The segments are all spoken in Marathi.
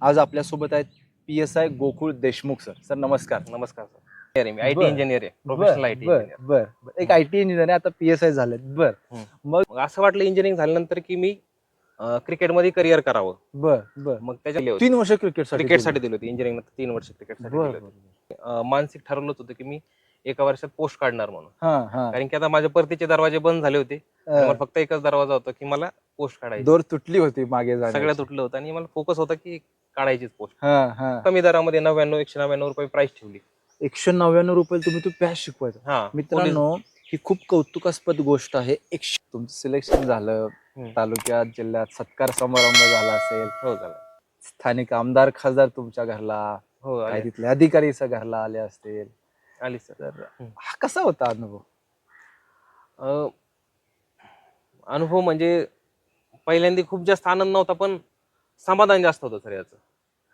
आज आपल्यासोबत आहेत P S I Gokul Deshmukh sir sir नमस्कार. नमस्कार सर मी आय टी बर. इंजिनियर आहे. बर प्रोफेशनल आय टी बर इंजिनियर बर बर. एक आय टी इंजिनियर आहे आता पी एस आय झालेत. बर. मग असं वाटलं इंजिनिअरिंग झाल्यानंतर की मी क्रिकेटमध्ये करिअर करावं. बर बर. मग त्याच्या तीन वर्ष क्रिकेट क्रिकेटसाठी दिली होती. इंजिनिअरिंग तीन वर्ष क्रिकेटसाठी बर दिली होती. अं, मानसिक ठरवलंच होतं की मी एका वर्षात पोस्ट काढणार म्हणून. हा हा. कारण की आता माझ्या परतीचे दरवाजे बंद झाले होते. मला फक्त एकच दरवाजा होता की मला पोस्ट काढायची. दोर तुटली होती मागे सगळं जाण्याची. तुटलं होतं आणि मला फोकस होता की काढायचीच पोस्ट हा हा. कमी दरामध्ये नव्याण्णव एकशे नव्याण्णव रुपये प्राइस ठेवली. एकशे नव्याण्णव रुपये तुम्ही तू पॅच शिकवायचा. हा. मित्रांनो ही खूप कौतुकास्पद गोष्ट आहे. एकशे तुमचं सिलेक्शन झालं. हम्म. तालुक्यात जिल्ह्यात सत्कार समारंभ झाला असेल. हो झालं. स्थानिक आमदार खासदार तुमच्या घरला. हो काही तिथले अधिकारीच्या घरला आले असतील. आली सर तर. हा कसा होता अनुभव? अ, अनुभव म्हणजे पहिल्यांदा खूप जास्त आनंद नव्हता पण समाधान जास्त होतं सर याचं.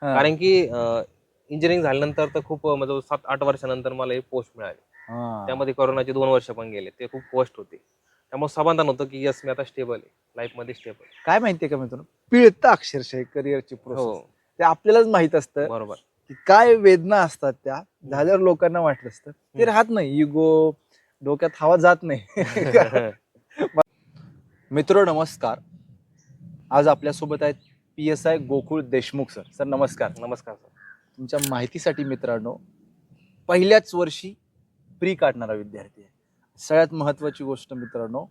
हा. कारण की इंजिनिअरिंग झाल्यानंतर तर खूप अं, म्हणजे सात आठ वर्षानंतर मला एक पोस्ट मिळाली. हा. त्यामध्ये कोरोनाचे दोन वर्ष पण गेले ते खूप पोस्ट होते. त्यामुळे समाधान होतं की यस मी आता स्टेबल आहे. लाईफमध्ये स्टेबल काय माहितीये का मित्रांनो? पिळतं अक्षरशः करिअरची हो. प्रोसेस ते आपल्यालाच माहीत असतं. बरोबर. की काय वेदना असतात त्या झाल्यावर लोकांना वाटत असतं. ते. राहत नाही. इगो डोक्यात हवा जात नाही. मित्र नमस्कार. आज आपल्यासोबत आहेत P S I Gokul Deshmukh sir sir नमस्कार. नमस्कार सर तुमच्या माहितीसाठी मित्रांनो पहिल्याच वर्षी प्री काढणारा विद्यार्थी आहे. सगळ्यात महत्वाची गोष्ट मित्रांनो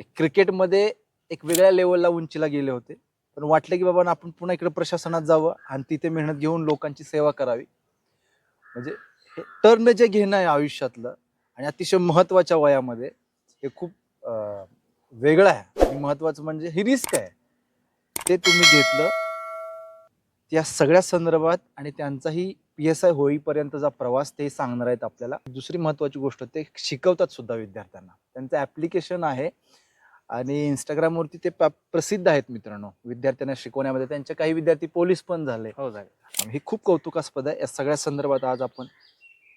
एक क्रिकेटमध्ये एक वेगळ्या लेवलला उंचीला गेले होते. पण वाटलं की बाबा आपण पुन्हा इकडे प्रशासनात जावं आणि तिथे मेहनत घेऊन लोकांची सेवा करावी. म्हणजे हे टर्न जे घेणं आहे आयुष्यातलं आणि अतिशय महत्त्वाच्या वयामध्ये हे खूप वेगळं आहे. आणि महत्त्वाचं म्हणजे ही रिस्क आहे. ते तुम्ही घेतलं. त्या सगळ्या संदर्भात आणि त्यांचाही पी एस आय होईपर्यंतचा प्रवास ते सांगणार आहेत आपल्याला. दुसरी महत्त्वाची गोष्ट ते शिकवतात सुद्धा विद्यार्थ्यांना. त्यांचं ॲप्लिकेशन आहे. आणि इंस्टाग्रामवरती ते प- प्रसिद्ध आहेत मित्रांनो विद्यार्थ्यांना शिकवण्यामध्ये. त्यांचे काही विद्यार्थी पोलीस पण झाले. हो झाले. हे खूप कौतुकास्पद आहे. या सगळ्या संदर्भात आज आपण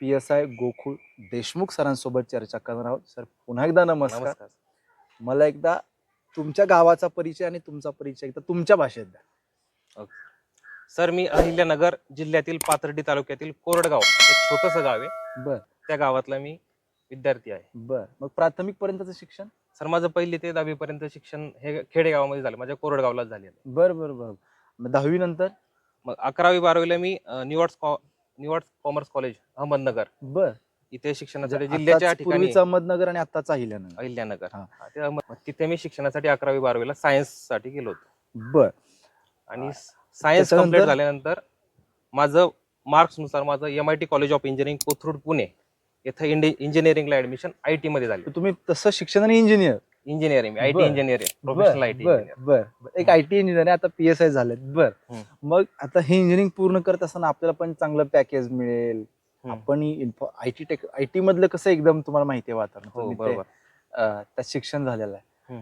P S I Gokul Deshmukh सरांसोबत चर्चा करणार आहोत. सर पुन्हा एकदा नमस्कार. नमस्कार मला एकदा तुमच्या गावाचा परिचय आणि तुमचा परिचय एकदा तुमच्या भाषेत द्या. सर मी अहिल्यानगर जिल्ह्यातील पाथर्डी तालुक्यातील कोरडगाव एक छोटस गाव आहे. बर. त्या गावातला मी विद्यार्थी आहे. बर. मग प्राथमिक पर्यंतचं शिक्षण? सर माझं पहिली ते दहावी पर्यंत शिक्षण हे खेडेगावामध्ये झालं. माझ्या कोरडगावलाच झाले बर बर बर. मग दहावी नंतर? मग अकरावी बारावीला मी new arts new arts commerce college Ahmednagar. बर. इथे शिक्षणासाठी आताच जिल्ह्याच्या ठिकाणी पूर्वीचं अहमदनगर आणि आताचा अहिल्यानगर. अहिल्यानगर. हा. हा, ते अहमद- मग तिथे मी शिक्षणासाठी अकरावी बारावीला सायन्ससाठी गेलो होतो. बर. आणि. सायन्स त्याच्यानंतर? कंप्लीट झाल्यानंतर माझं मार्क्सनुसार माझं M I T college of engineering Kothrud Pune. इथं इंजिनिअरिंगला ऍडमिशन आय टी मध्ये झाले. तुम्ही तसं शिक्षण आणि इंजिनियर इंजिनिअरिंग आय टी आहे. प्रोफेशनल आय टी बर. एक आय टी इंजिनियर आहे आता पी एस आय झालेत. बर. मग आता हे इंजिनिअरिंग पूर्ण करत असताना आपल्याला पण चांगलं पॅकेज मिळेल. आपण I T tech I T मधलं कसं एकदम तुम्हाला माहिती आहे वातावरण? हो बरोबर. त्यात शिक्षण झालेलं आहे.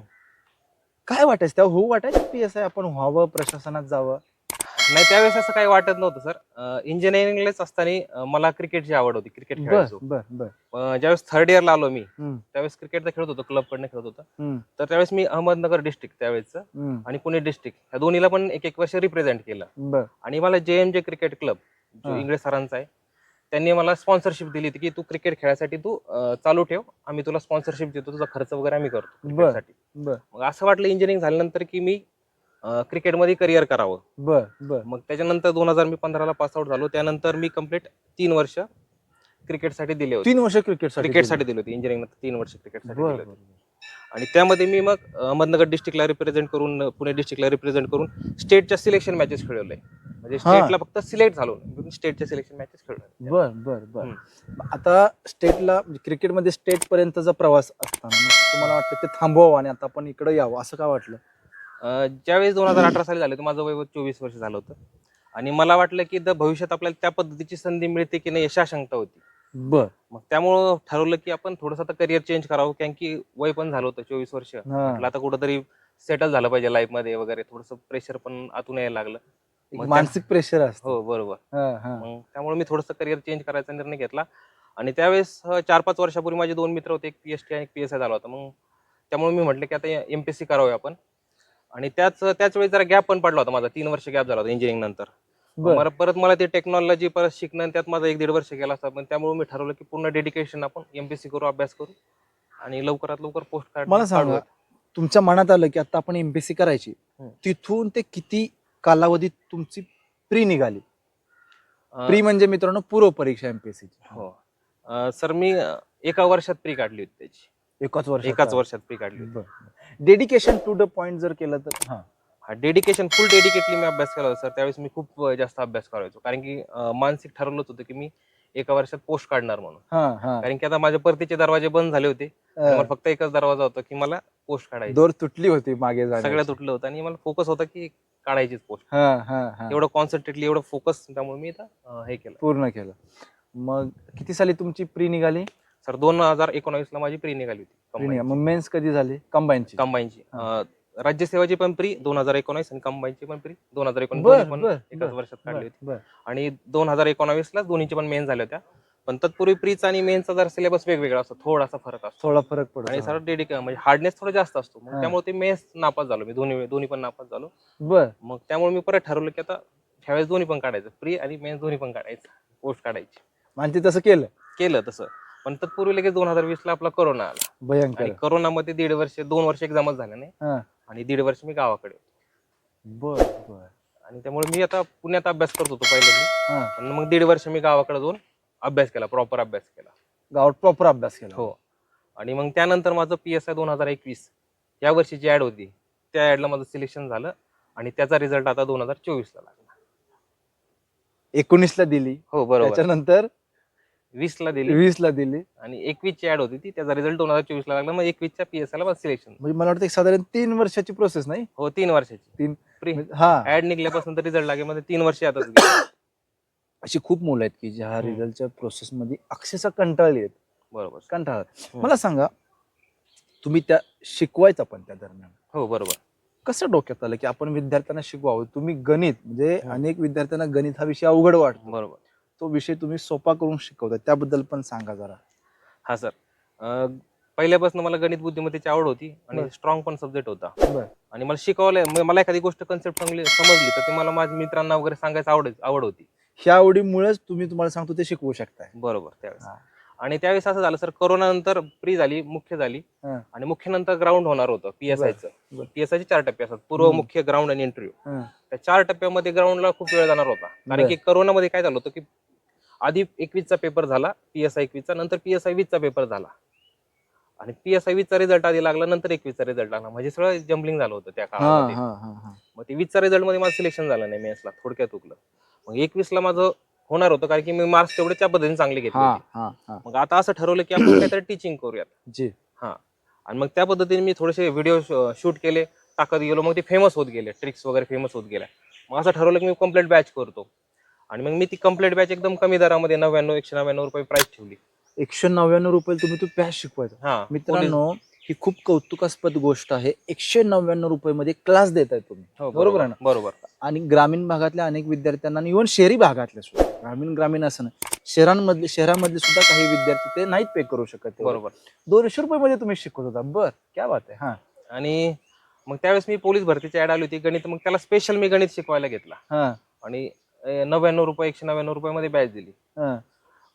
काय वाटायचं? तेव्हा हो वाटायचं पी एस आय आपण व्हावं प्रशासनात जावं. नाही त्यावेळेस असं काही वाटत नव्हतं सर. इंजिनिअरिंगलाच असताना मला क्रिकेटची आवड होती क्रिकेट खेळायचो. अं, ज्यावेळेस थर्ड इयरला आलो मी त्यावेळेस क्रिकेट खेळत होतो क्लब कडनं खेळत होतो. तर त्यावेळेस मी अहमदनगर डिस्ट्रिक्ट त्यावेळेस आणि पुणे डिस्ट्रिक्ट ह्या दोन्हीला पण एक एक वर्ष रिप्रेझेंट केलं. आणि मला जे एम जे क्रिकेट क्लब जो हा. इंग्रज सरांचा आहे त्यांनी मला स्पॉन्सरशिप दिली होती की तू क्रिकेट खेळायसाठी तू अं, चालू ठेव आम्ही तुला स्पॉन्सरशिप देतो तुझा खर्च वगैरे आम्ही करतो मग असं वाटलं इंजिनिअरिंग झाल्यानंतर की मी क्रिकेटमध्ये करिअर करावं. बर बर. मग त्याच्यानंतर दोन हजार मी पंधराला पास आउट झालो. त्यानंतर मी कंप्लीट तीन वर्ष क्रिकेटसाठी दिले होते. तीन वर्ष क्रिकेट क्रिकेटसाठी दिले होते. इंजिनिअरिंग तीन वर्ष क्रिकेटसाठी दिले होते. आणि त्यामध्ये मी मग अहमदनगर डिस्ट्रिक्टला रिप्रेझेंट करून पुणे डिस्ट्रिक्टला रिप्रेझेंट करून स्टेटच्या सिलेक्शन मॅचेस खेळवले. म्हणजे. स्टेटला फक्त सिलेक्ट झालो. स्टेटच्या सिलेक्शन मॅचेस खेळवले. बर बर बर. आता स्टेटला क्रिकेटमध्ये स्टेट पर्यंतचा प्रवास असताना तुम्हाला वाटतं ते थांबवावं आणि आता आपण इकडे यावं असं का वाटलं? ज्यावेळेस दोन हजार अठरा साली झालं होतं माझं वय चोवीस वर्ष झालं होतं. आणि मला वाटलं की द भविष्यात आपल्याला त्या पद्धतीची संधी मिळते की नाही याची आशंका होती. बर. मग त्यामुळं ठरवलं की आपण थोडंसं आता करिअर चेंज करावं कारण की वय पण झालं होतं चोवीस वर्ष. म्हटलं आता कुठंतरी सेटल झालं पाहिजे लाईफमध्ये वगैरे थोडंसं प्रेशर पण आतून यायला लागलं. मानसिक प्रेशर असतं. हो बरोबर. मग त्यामुळे मी थोडंसं करिअर चेंज करायचा निर्णय घेतला. आणि त्यावेळेस अं, चार पाच वर्षापूर्वी माझे दोन मित्र होते एक पीएचटी आणि एक पी एस आय झाला होता. मग त्यामुळे मी म्हटलं की आता एमपीएससी करावं आपण. आणि त्याच त्याच वेळी जरा गॅप पण पडला होता माझा. तीन वर्ष गॅप झाला होता इंजिनिअरिंग नंतर. बर. मला परत मला ते टेक्नॉलॉजी परत शिकणं आणि त्यात माझा एक दीड वर्ष गेला असता. पण त्यामुळे मी ठरवलं की पूर्ण डेडिकेशन आपण एमपीसी करू अभ्यास करू आणि लवकरात लवकर पोस्ट काढ मला सांगा तुमच्या मनात आलं की आता आपण एमपीसी करायची. हम्म. तिथून ते किती कालावधीत तुमची प्री निघाली? प्री म्हणजे मित्रांनो पूर्व परीक्षा एमपीएससी हो. सर मी अं, एका वर्षात प्री काढली होती त्याची. एकाच वर्ष एकाच वर्षात प्री काढली होती. डेडिकेशन टू द पॉइंट जर केलं तर? हा. हा डेडिकेशन फुल डेडिकेटली मी अभ्यास केला होता सर त्यावेळेस मी खूप अं, जास्त अभ्यास करायचो. कारण की अं, मानसिक ठरवलंच होतं की मी एका वर्षात पोस्ट काढणार म्हणून. हा हा. कारण की आता माझ्या परतीचे दरवाजे बंद झाले होते. आणि अं, मला फक्त एकच दरवाजा होता की मला पोस्ट काढायची. दोर तुटली होती मागे जाण्याची. सगळ्या तुटलं होतं आणि मला फोकस होता की काढायचीच पोस्ट हा हा हा. एवढं कॉन्सन्ट्रेटली एवढं फोकस त्यामुळे मी इथं, अं, हे केलं. पूर्ण केलं. मग किती साली तुमची प्री निघाली? सर दोन हजार एकोणावीस ला माझी प्री निघाली. होती मग मेन्स कधी झाली? कंबाईनची कंबाईनची. राज्यसेवाची पण प्री दोन हजार एकोणावीस आणि कंबाईनची पण प्री दोन हजार एकोणीस एकाच वर्षात काढली होती. आणि दोन हजार एकोणावीस ला दोन्हीची पण मेन झाल्या होत्या. पण तत्पूर्वी प्रीचा आणि मेनचा जर सिलेबस वेगवेगळा असतो थोडासा फरक असतो. थोडा फरक आणि पडतो सर डेडिक म्हणजे हार्डनेस थोडा जास्त असतो. मग त्यामुळे ते मेन्स नापास झालो मी. दोन्ही दोन्ही पण नापास झालो. बर. मग त्यामुळे मी परत ठरवलं की आता ह्यावेळेस दोन्ही पण काढायचं. प्री आणि मेन्स दोन्ही पण काढायचं. पोस्ट काढायची. म्हणजे तसं केलं? केलं तसं. पण तत्पूर्वी लगेच दोन हजार वीस ला आपला कोरोना आला. भयंकर. आणि कोरोनामध्ये दीड वर्ष दोन वर्ष एक्झामच झाल्या नाही. हा. आणि दीड वर्ष मी गावाकडे होतो. बर बर. आणि त्यामुळे मी आता पुण्यात अभ्यास करत होतो पहिले मी हा. आणि मग दीड वर्ष मी गावाकडे जाऊन अभ्यास केला प्रॉपर अभ्यास केला. गावात प्रॉपर अभ्यास केला. हो. आणि मग त्यानंतर माझं पी एस आय दोन हजार एकवीस या वर्षीची ऍड होती त्या ऍडला माझं सिलेक्शन झालं आणि त्याचा रिझल्ट आता दोन हजार चोवीस ला लागला. एकोणीस ला दिली. हो बरोबर. त्याच्यानंतर वीस ला दिली. वीस ला दिली. आणि एकवीस ची ऍड होती ती. त्याचा रिझल्ट दोन हजार चोवीस ला लागला. मग एकवीसच्या पी एस आय ला सिलेक्शन म्हणजे मला वाटतं एक साधारण तीन वर्षाची प्रोसेस नाही? हो तीन वर्षाची. तीन. प्री हा. ऍड निघल्यापासून तर रिझल्ट लागे मध्ये तीन वर्ष गेले. अशी खूप मुलं आहेत की ज्या. रिझल्टच्या प्रोसेस मध्ये अक्षरशः कंटाळली आहेत. बरोबर. हम्म. मला सांगा तुम्ही त्या शिकवायचा पण त्या दरम्यान. हो बरोबर. कसं डोक्यात आलं की आपण विद्यार्थ्यांना शिकवावं? तुम्ही गणित म्हणजे. अनेक विद्यार्थ्यांना गणित हा विषय अवघड वाटतो. बरोबर. तो विषय तुम्ही सोपा करून शिकवता त्याबद्दल पण सांगा जरा. हा सर. पहिल्यापासून मला गणित बुद्धिमत्तेची आवड होती आणि बर. स्ट्रॉंग पण सब्जेक्ट होता. बर. आणि मला शिकवलंय मला एखादी गोष्ट कन्सेप्ट चांगली समजली तर ते मला माझ्या मित्रांना वगैरे सांगायचं आवड आवड होती. ह्या आवडीमुळेच तुम्ही तुम्हाला सांगतो ते शिकवू शकताय. बरोबर त्यावेळेस. हा. आणि त्यावेळेस असं झालं सर कोरोना नंतर प्री झाली मुख्य झाली हा. आणि मुख्य नंतर ग्राउंड होणार होतं पीएसआयचं बर. पीएसआयचे चार टप्पे असतात पूर्व हम्म. मुख्य ग्राउंड आणि इंटरव्ह्यू हं. त्या चार टप्प्यामध्ये ग्राउंडला खूप वेळ जाणार होता कारण बर. की करोनामध्ये काय झालं होतं की आधी एकवीसचा पेपर झाला पीएसआय एकवीसचा नंतर पीएसआय वीसचा पेपर झाला आणि पीएसआय वीसचा रिझल्ट आधी लागला नंतर एकवीसचा रिझल्ट लागला म्हणजे सगळं जम्बलिंग झालं होतं त्या हा काळामध्ये हा हा हा मग ते वीसचा रिझल्टमध्ये माझं सिलेक्शन झालं नाही मेन्सला थोडक्यात चुकलं मग एकवीसला माझं होणार होतं कारण की मी मार्क्स तेवढे त्या पद्धतीने चांगले घेतले हा होते. हा हा. मग आता असं ठरवलं की आपण काहीतरी टीचिंग करूयात. जी. आणि मग त्या पद्धतीने मी थोडेसे व्हिडिओ शूट केले टाकत गेलो मग ते फेमस होत गेले ट्रिक्स वगैरे फेमस होत गेल्या. मग असं ठरवलं की मी कंप्लीट बॅच करतो. आणि मग मी ती कंप्लीट बॅच एकदम कमी दरामध्ये नव्याण्णव एकशे नव्याण्णव रुपये प्राइस ठेवली. एकशे नव्याण्णव रुपये तुम्ही तो पॅच शिकवायचा. हा. मित्रांनो ही खूप कौतुकास्पद गोष्ट आहे. एकशे नव्याण्णव रुपये मध्ये क्लास देताय तुम्ही. हो, बरोबर. आहे ना? बरोबर. आणि ग्रामीण भागातल्या अनेक विद्यार्थ्यांना आणि इव्हन शहरी भागातल्या सुद्धा. ग्रामीण ग्रामीण असं नाही. शहरांमधले शहरामधले सुद्धा काही विद्यार्थी ते नाहीत पे करू शकत. बरोबर. दोनशे रुपये मध्ये तुम्ही शिकवत होता. बर क्या बात आहे हा. आणि मग त्यावेळेस मी पोलीस भरतीची ऍड आली होती. गणित मग त्याला स्पेशल मी गणित शिकवायला घेतला. हा. आणि नव्याण्णव रुपये एकशे नव्याण्णव रुपयामध्ये बॅच दिली. हा.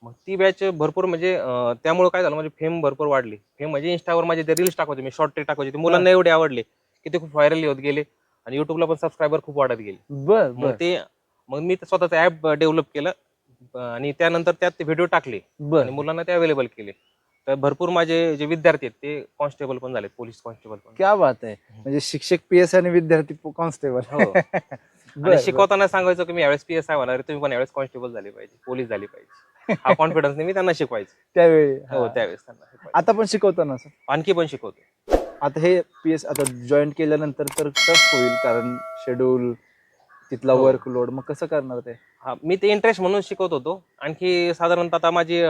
मग ती बॅच भरपूर म्हणजे त्यामुळे काय झालं म्हणजे फेम भरपूर वाढली. फेम म्हणजे इंस्टावर माझे ते रील्स टाकायचे मी शॉर्ट ट्रिक टाकायचे ते मुलांना एवढे आवडले की ते खूप व्हायरल होत गेले आणि युट्यूबला पण सबस्क्रायबर खूप वाढत गेले. बर मग ते मग मी स्वतःचं ऍप डेव्हलप केलं आणि त्यानंतर त्यात व्हिडिओ टाकले आणि मुलांना ते अवेलेबल केले. तर भरपूर माझे जे विद्यार्थी आहेत ते कॉन्स्टेबल पण झाले पोलीस कॉन्स्टेबल पण. क्या बात आहे. म्हणजे शिक्षक पी एस आणि विद्यार्थी कॉन्स्टेबल हो. शिकवताना सांगायचं की मी यावेळेस पी एस आय होणार आहे, तुम्ही पण यावेळेस कॉन्स्टेबल झाले पाहिजे पोलीस झाले पाहिजे. हा कॉन्फिडन्स मी त्यांना शिकवायचं. त्यावेळी हो हा. त्यावेळेस त्यांना शिकवायचं. आता पण शिकवताना सर? आणखी पण शिकवतो आता हे पी एस आता जॉईन केल्यानंतर तर टफ होईल कारण शेड्यूल तिथला हो. वर्कलोड मग कसं करणार ते? हा मी ते इंटरेस्ट म्हणून शिकवत होतो. आणखी साधारणतः आता माझी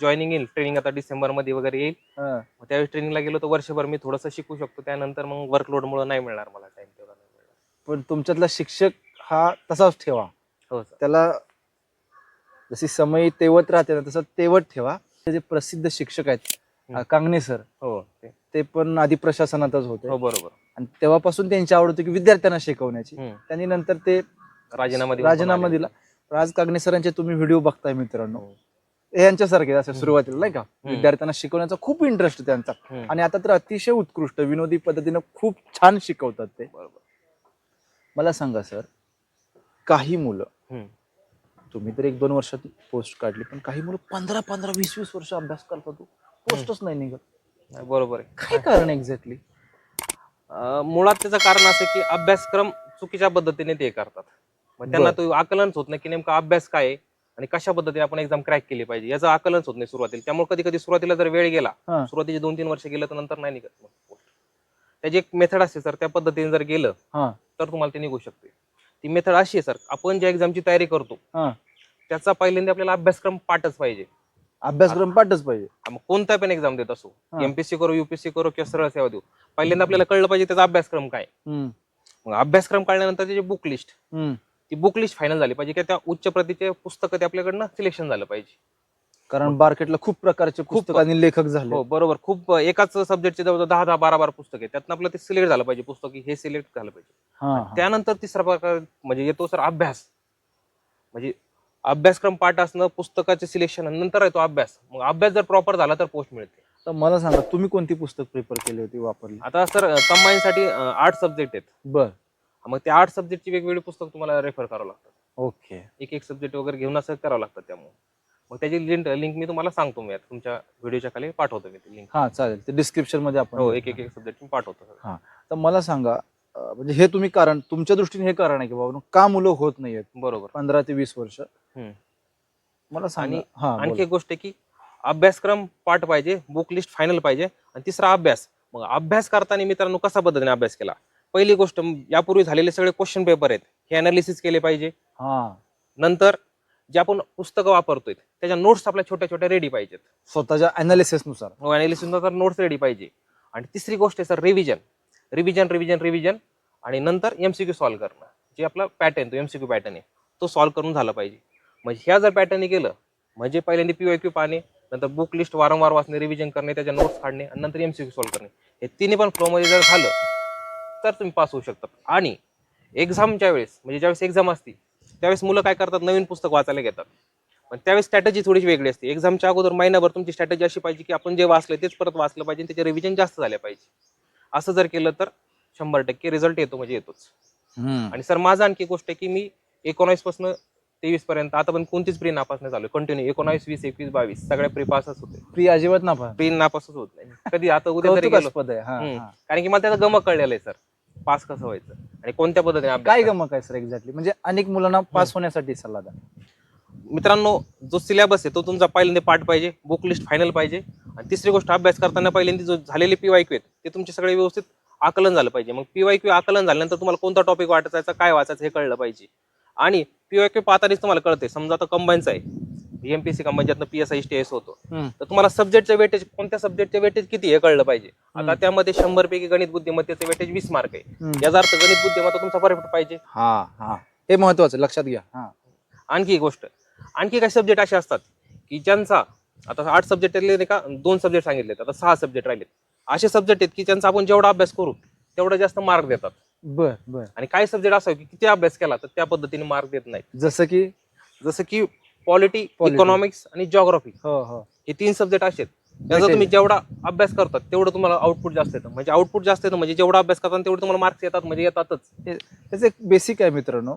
जॉईनिंग येईल. ट्रेनिंग आता डिसेंबरमध्ये वगैरे येईल. हा. मग त्यावेळेस ट्रेनिंगला गेलो तर वर्षभर मी थोडंसं शिकू शकतो. त्यानंतर मग वर्कलोड मुळे नाही मिळणार मला टाइम तेवढा नाही मिळणार. पण तुमच्यातला शिक्षक हा तसाच ठेवा. हो सर. त्याला जशी समय तेवत राहते ना तसं तेवत ठेवा ते जे प्रसिद्ध शिक्षक आहेत कांगणे सर हो ते ते पण आधी प्रशासनातच होते हो बरोबर आणि तेव्हापासून त्यांची आवड होती की विद्यार्थ्यांना शिकवण्याची. त्यांनी नंतर ते राजीनामा देऊन पण राजीनामा आले. दिला राज कागणे सरांचे तुम्ही व्हिडिओ बघताय मित्रांनो हो. हे यांच्यासारखे असं. सुरुवातीला नाही का. विद्यार्थ्यांना शिकवण्याचा खूप इंटरेस्ट त्यांचा हम्म. आणि आता तर अतिशय उत्कृष्ट विनोदी पद्धतीनं खूप छान शिकवतात ते बरोबर मला सांगा सर काही मुलं हम्म. तुम्ही तर एक दोन वर्षात पोस्ट काढली पण काही मुलं पंधरा पंधरा वीस वीस वर्ष अभ्यास करतात पोस्टच नाही निघत. नाही, बरोबर आहे. काय कारण एक्झॅक्टली मुळात त्याचं कारण असं की अभ्यासक्रम चुकीच्या पद्धतीने ते करतात. मग त्यांना तो आकलनच होत नाही की नेमका अभ्यास काय आहे आणि कशा पद्धतीने आपण एक्झाम क्रॅक केली पाहिजे. याचं आकलनच होत नाही सुरुवातीला. त्यामुळे कधी कधी सुरुवातीला जर वेळ गेला हा. सुरुवातीचे दोन तीन वर्ष गेलं तर नंतर नाही निघत. त्याची एक मेथड असते सर त्या पद्धतीने जर गेलं हा. तर तुम्हाला ते निघू शकते. ती मेथड अशी आहे सर. आपण ज्या एक्झामची तयारी करतो हा. त्याचा पहिल्यांदा आपल्याला अभ्यासक्रम पाठच पाहिजे. अभ्यासक्रम पाठच पाहिजे. मग कोणता पण एक्झाम देत असो हा. एमपीएससी करो युपीएससी करो किंवा सरळ सेवा देऊ पहिल्यांदा आपल्याला कळलं पाहिजे त्याचा अभ्यासक्रम काय. हम्म, मग अभ्यासक्रम काढल्यानंतर त्याची बुक लिस्ट हम्म. ती बुक लिस्ट फायनल झाली पाहिजे की त्या उच्च प्रतीचे पुस्तकं ते आपल्याकडनं सिलेक्शन झालं पाहिजे. कारण मार्केटला खूप प्रकारचे खूप- आणि लेखक झाले. हो बरोबर. खूप एकाच सब्जेक्टचे जवळ दहा दहा बारा बारा पुस्तक आहे त्यातनं आपलं ते सिलेक्ट झालं पाहिजे. पुस्तक हे सिलेक्ट झालं पाहिजे. हा. त्यानंतर तिसरा प्रकार म्हणजे येतो सर अभ्यास. म्हणजे अभ्यासक्रम पाठ असणं पुस्तकाचे सिलेक्शन नंतर आहे तो अभ्यास. मग अभ्यास जर प्रॉपर झाला तर पोस्ट मिळते. तर मला सांगा तुम्ही कोणती पुस्तक प्रिफर केली होती वापरली? आता सर कंबाईनसाठी आठ सब्जेक्ट आहेत. बर. मग त्या आठ सब्जेक्टची वेगवेगळी पुस्तक तुम्हाला रेफर करावं लागतात. ओके. एक एक सब्जेक्ट वगैरे घेऊन असं करावं लागतं त्यामुळे. मग त्याची लिंक लिंक मी तुम्हाला सांगतो मी आता. तुमच्या व्हिडिओच्या खाली पाठवतो मी ती लिंक हा चालेल. ते डिस्क्रिप्शनमध्ये आपण हो एक एक सब्जेक्ट मी पाठवतो sir. तर मला सांगा अं, म्हणजे हे तुम्ही कारण तुमच्या दृष्टीने हे कारण आहे की बाबा का मुलं होत नाहीयेत? बरोबर. पंधरा ते वीस वर्ष. हम्म. मला सांगा. आणि हा आणखी. एक गोष्ट आहे की अभ्यासक्रम पाठ पाहिजे बुक लिस्ट फायनल पाहिजे आणि तिसरा अभ्यास. मग अभ्यास करताना मित्रांनो कसा पद्धतीने अभ्यास केला? पहिली गोष्ट म, यापूर्वी झालेले सगळे क्वेश्चन पेपर आहेत. हे अनालिसिस केले पाहिजे. हा. नंतर जे आपण पुस्तकं वापरतोय त्याच्या नोट्स आपल्या छोट्या छोट्या रेडी पाहिजेत. स्वतःच्या अनालिसिसनुसार. हो अनालिसिस तर नोट्स रेडी पाहिजे. आणि तिसरी गोष्ट आहे sir revision revision revision revision आणि नंतर एमसीक्यू सॉल्व्ह करणं. जे आपला पॅटर्न तो एमसीक्यू पॅटर्न आहे तो सॉल्व्ह करून झाला पाहिजे. म्हणजे ह्या जर पॅटर्नने केलं म्हणजे पहिल्यांदा पीओ क्यू पाहणे नंतर बुक लिस्ट वारंवार वाचणे रिव्हिजन करणे त्याच्या नोट्स काढणे आणि नंतर एमसीक्यू सॉल्व्ह करणे. हे तिन्ही पण फ्लोमध्ये जर झालं तर तुम्ही पास होऊ शकता. आणि एक्झामच्या वेळेस म्हणजे ज्यावेळेस एक्झाम असती त्यावेळेस मुलं काय करतात? नवीन पुस्तक वाचायला घेतात. पण त्यावेळेस स्ट्रॅटेजी थोडीशी वेगळी असते. एक्झामच्या अगोदर महिनाभर तुमची स्ट्रॅटेजी अशी पाहिजे की आपण जे वाचलं तेच परत वाचलं पाहिजे त्याचे रिव्हिजन जास्त झाले पाहिजे. असं जर केलं तर शंभर टक्के रिझल्ट येतो म्हणजे येतोच. आणि सर माझं आणखी गोष्ट आहे की मी एकोणावीसपासून तेवीस पर्यंत आता पण कोणतीच प्री नापास नाही चालू कंटिन्यू एकोणावीस वीस एकवीस बावीस. सगळ्या प्री पासच होते. प्रिय अजिबात ना पण प्री नापासच होत नाही. कधी आता उद्या तरी गेलो. कारण की मला त्याचं गमक कळलेलं आहे सर. पास कसं व्हायचं? आणि कोणत्या पद्धतीने काय. गमक आहे सर एक्झॅक्टली म्हणजे अनेक मुलांना पास होण्यासाठी सल्ला द्या. मित्रांनो जो सिलेबस आहे तो तुमचा पहिल्यांदा पाठ पाहिजे बुक लिस्ट फायनल पाहिजे. आणि तिसरी गोष्ट अभ्यास करताना पहिल्यांदा जो झालेले पीवायक्यू आहेत ते तुमचे सगळे व्यवस्थित आकलन झालं पाहिजे. मग पीवायक्यू आकलन झाल्यानंतर तुम्हाला कोणता टॉपिक वाचायचा काय वाचायचं हे कळलं पाहिजे. आणि पीवायक्यू पाहतानाच तुम्हाला कळते समजा आता कंबाईनचा आहे. MPC combine ज्यातनं P S I T S होतो. तर तुम्हाला सब्जेक्टचं वेटेज कोणत्या सब्जेक्टचं वेटेज किती हे कळलं पाहिजे. आता. त्यामध्ये शंभर पैकी गणित बुद्धिमत्तेचं वेटेज वीस मार्क आहे. याचा अर्थ गणित बुद्धिमत्ता तुमचा परफेक्ट पाहिजे. हा हा. हे महत्वाचं लक्षात घ्या. आणखी एक गोष्ट. आणखी काही सब्जेक्ट असे असतात की ज्यांचा आता आठ सब्जेक्ट नाही का? दोन सब्जेक्ट सांगितलेत आता सहा सब्जेक्ट राहिलेत. असे सब्जेक्ट आहेत की ज्यांचा आपण जेवढा अभ्यास करू तेवढा जास्त मार्क देतात. बर बर. आणि काही सब्जेक्ट असं की किती अभ्यास केला तर त्या पद्धतीने मार्क देत नाहीत. जसं की? जसं की पॉलिटी Polity. इकॉनॉमिक्स आणि जॉग्राफी हो हो. हे तीन सब्जेक्ट असे आहेत. त्याचा. तुम्ही जेवढा अभ्यास करतात तेवढं तुम्हाला आउटपुट जास्त येतं. म्हणजे आउटपुट जास्त येतं म्हणजे जेवढा अभ्यास करतात तेवढे तुम्हाला मार्क्स येतात म्हणजे येतातच. त्याचं एक बेसिक आहे मित्रांनो.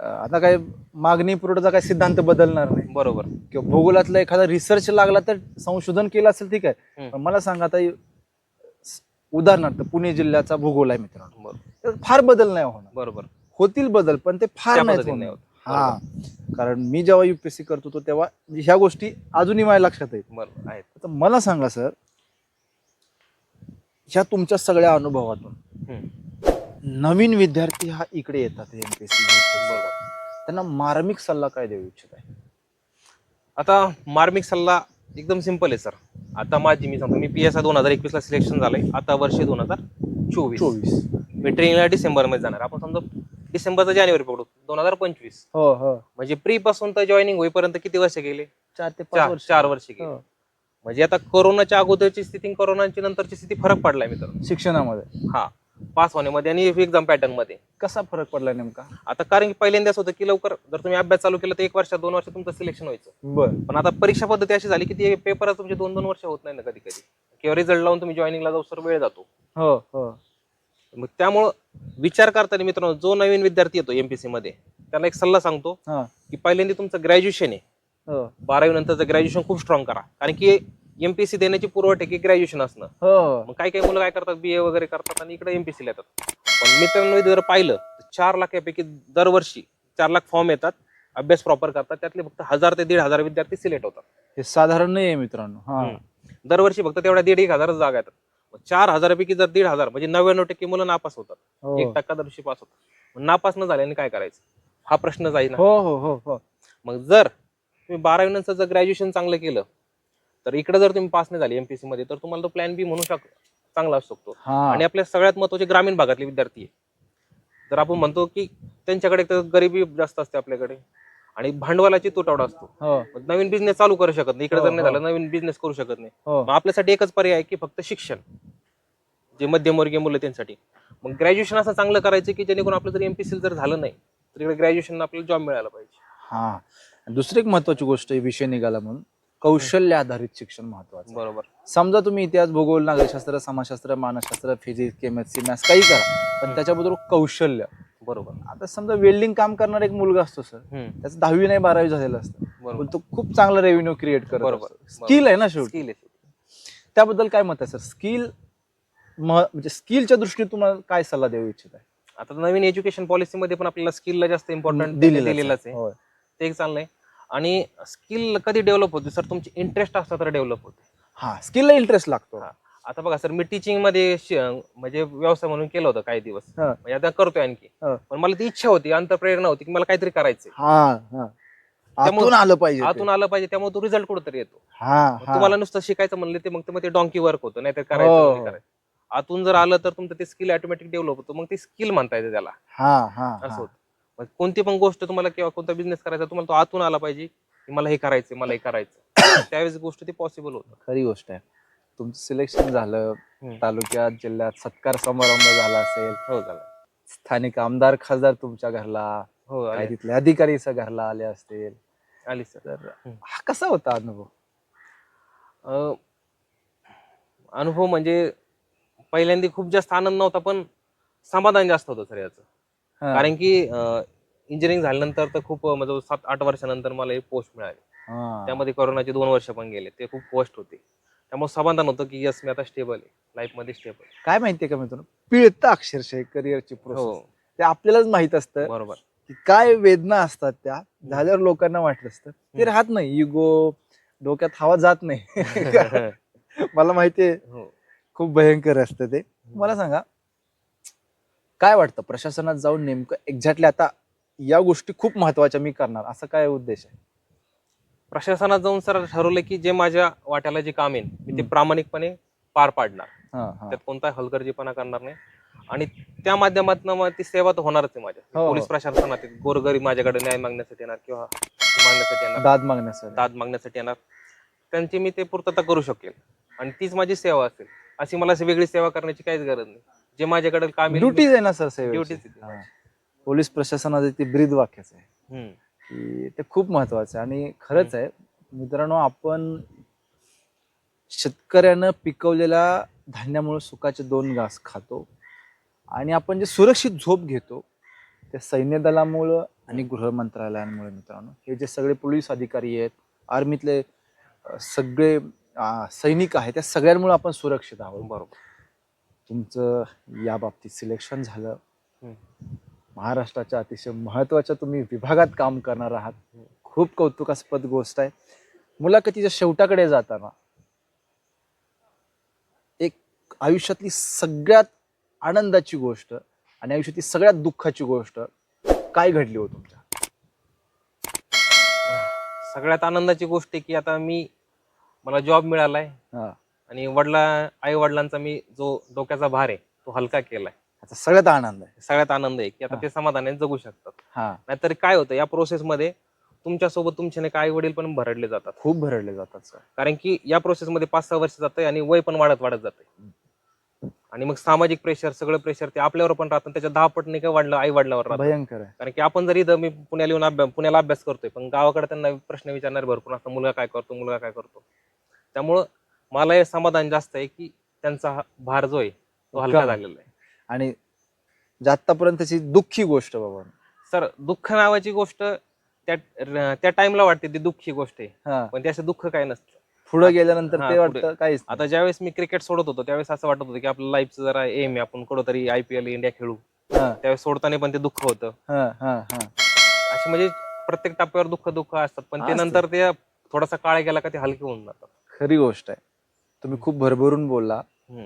आता काय मागणी पुरवठाचा काय सिद्धांत बदलणार नाही. बरोबर. किंवा भूगोलातला एखादा रिसर्च लागला तर संशोधन केलं असेल ठीक आहे. पण मला सांगा आता उदाहरणार्थ पुणे जिल्ह्याचा भूगोल आहे मित्रांनो. बरोबर. फार बदल नाही होणार. बरोबर. होतील बदल पण ते फार नाही. होत. हा. कारण मी जेव्हा युपीएससी करतो तो तेव्हा ह्या गोष्टी अजूनही माझ्या लक्षात आहेत. बरोबर आहेत. मला सांगा सर ह्या तुमच्या सगळ्या अनुभवातून. नवीन विद्यार्थी हा इकडे येतात एमपीएससी बरोबर त्यांना मार्मिक सल्ला काय देऊ इच्छित आहे? आता मार्मिक सल्ला एकदम सिंपल आहे सर आता माझी मी सांगतो मी पी एस आय दोन हजार एकवीस ला सिलेक्शन झालंय. आता वर्ष दोन हजार चोवीस. चोवीस. मी ट्रेनिंगला डिसेंबरमध्ये जाणार. आपण समजा डिसेंबरचा जानेवारी पकडू. दोन हजार पंचवीस. हो हो. म्हणजे प्री पासून तर जॉईनिंग होईपर्यंत किती वर्ष गेले? चार ते पाच चार वर्ष. चार वर्ष गेले. हो. म्हणजे आता कोरोनाच्या अगोदरची स्थिती आणि कोरोनाची नंतरची स्थिती फरक पडलाय मित्रांनो. शिक्षणामध्ये. हा. पास होण्यामध्ये आणि एक्झाम पॅटर्नमध्ये. कसा फरक पडला नेमका? आता कारण की पहिल्यांदाच होतं की लवकर जर तुम्ही अभ्यास चालू केला तर एक वर्ष दोन वर्ष तुमचं सिलेक्शन व्हायचं. बर. पण आता परीक्षा पद्धती अशी झाली की ते पेपर तुमचे दोन दोन वर्ष होत नाही ना कधी कधी किंवा रिझल्ट लावून तुम्ही जॉईनिंगला जाऊ सर वेळ जातो. हो हो. मग त्यामुळं विचार करताना मित्रांनो जो नवीन विद्यार्थी येतो एमपीसी मध्ये त्याला एक सल्ला सांगतो हा. की पहिल्यांदा तुमचं ग्रॅज्युएशन आहे. हो. बारावी नंतरचं ग्रॅज्युएशन खूप स्ट्रॉंग करा. कारण की एमपीसी देण्याची पुरवठे की ग्रॅज्युएशन असणं? हो. मग काही काही मुलं काय करतात? बीए वगैरे करतात आणि इकडे एमपीसी येतात. पण मित्रांनो इथे जर पाहिलं तर चार लाखापैकी दरवर्षी चार लाख फॉर्म येतात अभ्यास प्रॉपर करतात त्यातले फक्त हजार ते दीड हजार विद्यार्थी सिलेक्ट होतात. हे साधारण नाही आहे मित्रांनो हा. हम्म. दरवर्षी फक्त तेवढ्या दीड एक हजार जागा येतात. मग चार हजारापैकी जर दीड हजार म्हणजे नव्याण्णव टक्के मुलं नापास होतात. हो. एक टक्का दरवर्षी पास होतात. मग नापास न झाल्याने काय करायचं? हा प्रश्न जाईल हो हो हो हो. मग जर तुम्ही बारावी नंतर जर ग्रॅज्युएशन चांगलं केलं तर इकडे जर तुम्ही पास नाही झाले एमपीसी मध्ये तर तुम्हाला तो प्लॅन बी म्हणू शक चांगला असू शकतो. हा. आणि आपल्या सगळ्यात महत्त्वाचे ग्रामीण भागातले विद्यार्थी आहे तर आपण म्हणतो की त्यांच्याकडे एक तर गरिबी जास्त असते आपल्याकडे. आणि भांडवलाची तुटवडा असतो. हो. मग नवीन बिझनेस चालू करू शकत नाही. इकडे हो, जर नाही हो. झालं नवीन बिझनेस करू शकत नाही. हो. मग आपल्यासाठी एकच पर्याय आहे की फक्त शिक्षण. जे मध्यमवर्गीय मुलं त्यांसाठी. मग ग्रॅज्युएशन असं चांगलं करायचं की जेणेकरून आपलं जर एमपीसी जर झालं नाही तर इकडे ग्रॅज्युएशन आपल्याला जॉब मिळाला पाहिजे. हा. आणि दुसरी एक महत्वाची गोष्ट आहे विषय निघाला म्हणून. कौशल्य आधारित शिक्षण महत्वाचं. बरोबर. समजा तुम्ही इतिहास भूगोल नागरिकशास्त्र समाजशास्त्र मानसशास्त्र फिजिक्स केमिस्ट्री मॅथ्स काही करा पण. त्याच्याबरोबर कौशल्य. बरोबर. आता समजा वेल्डिंग काम करणारा एक मुलगा असतो सर. त्याचं दहावी नाही बारावी झालेलं असतं. बरोबर. पण तो खूप चांगला रेव्हेन्यू क्रिएट करत बरोबर. स्किल आहे ना शेवटी? स्किल आहे. त्याबद्दल काय मत आहे सर? स्किल म्हणजे स्किलच्या दृष्टीने तुम्हाला काय सल्ला देऊ इच्छित आहे? आता नवीन एज्युकेशन पॉलिसीमध्ये पण आपल्याला स्किलला जास्त इम्पॉर्टंट दिलेलंच आहे. दिलेलाच आहे. होय. ते एक चाललंय. आणि स्किल कधी डेव्हलप होते सर तुमची इंटरेस्ट असता तर डेव्हलप होते हा स्किलला इंटरेस्ट लागतो हा. आता बघा सर मी टीचिंगमध्ये शि- म्हणजे व्यवसाय म्हणून केलं होतं काही दिवस हा. म्हणजे आता करतोय आणखी हा. पण मला ती इच्छा होती अंतप्रेरणा होती की मला काहीतरी हा हा त्यामुळे- आतून आलं पाहिजे ते. आतून आलं पाहिजे त्यामुळे तो रिझल्ट कुठेतरी येतो हा मग हा. तुम्हाला नुसतं शिकायचं म्हणलं ते मग ते- मग ते डॉंकी वर्क होतं नाहीतर करायचं हो. करायचं आतून जर आलं तर तुमचं ते स्किल ऑटोमॅटिक डेव्हलप होतं मग ते स्किल म्हणता येते त्याला हा हा असं हा. होतं मग कोणती पण गोष्ट तुम्हाला किंवा कोणता बिझनेस करायचा तुम्हाला तो आतून आला पाहिजे की मला हे करायचं मला हे करायचं त्यावेळेस गोष्ट ती पॉसिबल होतं. खरी गोष्ट आहे. तुमचं सिलेक्शन झालं. तालुक्यात जिल्ह्यात सत्कार समारंभ झाला असेल. हो झालं. स्थानिक आमदार खासदार तुमच्या घरला हो तिथले अधिकारी घरला आले असतील. आली सर. तर. हा कसा होता अनुभव? अनुभव म्हणजे पहिल्यांदा खूप जास्त आनंद नव्हता पण समाधान जास्त होतं सर याचं. हा. कारण की इंजिनिअरिंग झाल्यानंतर तर खूप अं, म्हणजे सात आठ वर्षानंतर मला एक पोस्ट मिळाली. हा. त्यामध्ये कोरोनाचे दोन वर्ष पण गेले. ते खूप पोस्ट होते. त्यामुळे समाधान होतं की यस मी आता स्टेबल आहे. लाईफमध्ये स्टेबल काय माहितीये का मित्रांनो? पिळतं अक्षरशः करिअरची हो. प्रोसेस ते आपल्यालाच माहीत असतं बरोबर. की काय वेदना असतात त्या. झाल्यावर लोकांना वाटत असतं. ते हम्म. राहत नाही. इगो डोक्यात हवा जात नाही. मला माहितीये. हो. खूप भयंकर असतं ते. मला सांगा काय वाटतं? प्रशासनात जाऊन नेमकं एक्झॅक्टली आता या गोष्टी खूप महत्त्वाच्या मी करणार. असं काय उद्देश आहे? प्रशासनात जाऊन सर ठरवलं की जे माझ्या वाट्याला जे काम येईल मी ते. प्रामाणिकपणे पार पाडणार. हा, हा. त्यात कोणता हलगर्जीपणा करणार नाही. आणि त्या माध्यमातून मग ती सेवा तर होणारच आहे माझ्या. हो, हो. पोलीस प्रशासनात आहे. गोरगरीब माझ्याकडे न्याय मागण्यासाठी येणार किंवा मागण्यासाठी येणार. दाद मागण्यासाठी. दाद मागण्यासाठी येणार. त्यांची मी ते पूर्तता करू शकेल आणि तीच माझी सेवा असेल. अशी मला अशी वेगळी सेवा करण्याची काहीच गरज नाही. जे माझ्याकडे काम ड्युटीज आहे ना सर सेवेची. हा. पोलीस प्रशासनाचं ते ब्रीद वाक्यच आहे. की ते खूप महत्वाचं आहे. आणि खरंच आहे मित्रांनो आपण शेतकऱ्यानं पिकवलेल्या धान्यामुळे सुखाचे दोन घास खातो. आणि आपण जे सुरक्षित झोप घेतो त्या सैन्य दलामुळं आणि गृह मंत्रालयामुळे मित्रांनो. हे जे सगळे पोलीस अधिकारी आहेत आर्मीतले अं, सगळे अं, सैनिक आहेत त्या सगळ्यांमुळे आपण सुरक्षित आहोत. बरोबर. तुमचं या बाबतीत सिलेक्शन झालं. महाराष्ट्राच्या अतिशय महत्त्वाच्या तुम्ही विभागात काम करणार आहात. खूप कौतुकास्पद गोष्ट आहे. मुलाखतीच्या शेवटाकडे जाताना एक आयुष्यातली सगळ्यात आनंदाची गोष्ट आणि आयुष्यातली सगळ्यात दुःखाची गोष्ट काय घडली हो तुमच्या? सगळ्यात आनंदाची गोष्ट आहे की आता मी मला जॉब मिळालाय. हा. आणि वडिला आई वडिलांचा मी जो डोक्याचा भार आहे तो हलका केलाय. सगळ्यात आनंद आहे. सगळ्यात आनंद आहे की आता. ते समाधानाने जगू शकतात. हा. नाहीतर काय होतं या प्रोसेसमध्ये तुमच्यासोबत तुमचे नाही आई वडील पण भरडले जातात. खूप भरडले जातात सर कारण की या प्रोसेसमध्ये पाच सहा वर्ष जाते आणि वय पण वाढत वाढत जाते आणि मग सामाजिक प्रेशर सगळं प्रेशर ते आपल्यावर पण राहतं त्याच्या दहा पट नाही का वाढलं आई वडिलांवर राहतं भयंकर आहे. कारण की आपण जरी इथं मी पुण्याला येऊन अभ्यास पुण्याला अभ्यास करतोय पण गावाकडे त्यांना प्रश्न विचारणारे भरपूर असतात मुलगा काय करतो मुलगा काय करतो? त्यामुळं मला हे समाधान जास्त आहे की त्यांचा हा भार जो आहे तो हलका. झालेला आहे आणि आतापर्यंतची दुःखी गोष्ट बाबा सर दुःख नावाची गोष्ट त्या त्या टाइमला वाटते ती दुःखी गोष्ट आहे हा पण त्याचं दुःख काय नसतं पुढे गेल्यानंतर हा, ते पुढे. वाटतं काहीच नाही. आता ज्यावेळेस मी क्रिकेट सोडत होतो त्यावेळेस असं वाटत होतं की आपलं लाईफचं जरा एम आहे आपण कुठंतरी आय पी एल इंडिया खेळू हा, त्यावेळेस सोडताना पण ते दुःख होतं हा, हा, हा. असे म्हणजे प्रत्येक टप्प्यावर दुःख दुःख असतात पण ते. नंतर ते थोडासा काळ गेला का ते हलके होऊन जातात खरी गोष्ट आहे तुम्ही खूप भरभरून बोलला.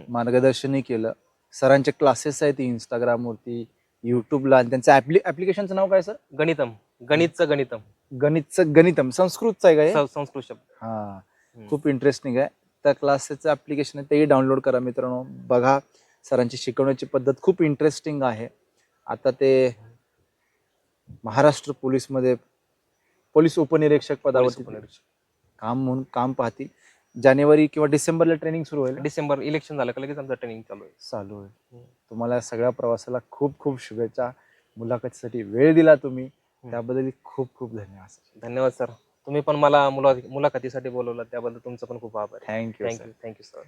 मार्गदर्शनही केलं. सरांचे क्लासेस आहेत इंस्टाग्रामवरती युट्यूबला आणि त्यांचं ऍप्लिकेशनचं नाव काय सर गणितम. गणितचं गणितम. गणितचं गणितम. संस्कृतचं आहे का? स- संस्कृत शब्द. हा. खूप इंटरेस्टिंग आहे. त्या क्लासेसचं ऍप्लिकेशन आहे तेही डाउनलोड करा मित्रांनो. बघा सरांची शिकवण्याची पद्धत खूप इंटरेस्टिंग आहे. आता ते महाराष्ट्र पोलीसमध्ये पोलीस उपनिरीक्षक पदावरती उपनिरीक्षक. काम म्हणून काम पाहतील. जानेवारी किंवा डिसेंबरला ट्रेनिंग सुरू होईल डिसेंबर इलेक्शन झालं का लगेच आमचं ट्रेनिंग चालू आहे. चालू आहे. तुम्हाला सगळ्या प्रवासाला खूप खूप शुभेच्छा. मुलाखतीसाठी वेळ दिला तुम्ही. त्याबद्दल खूप खूप धन्यवाद धन्यवाद सर. तुम्ही पण मला मुला मुलाखतीसाठी बोलवलं. त्याबद्दल तुमचं पण खूप आभार थँक्यू थँक्यू थँक्यू सर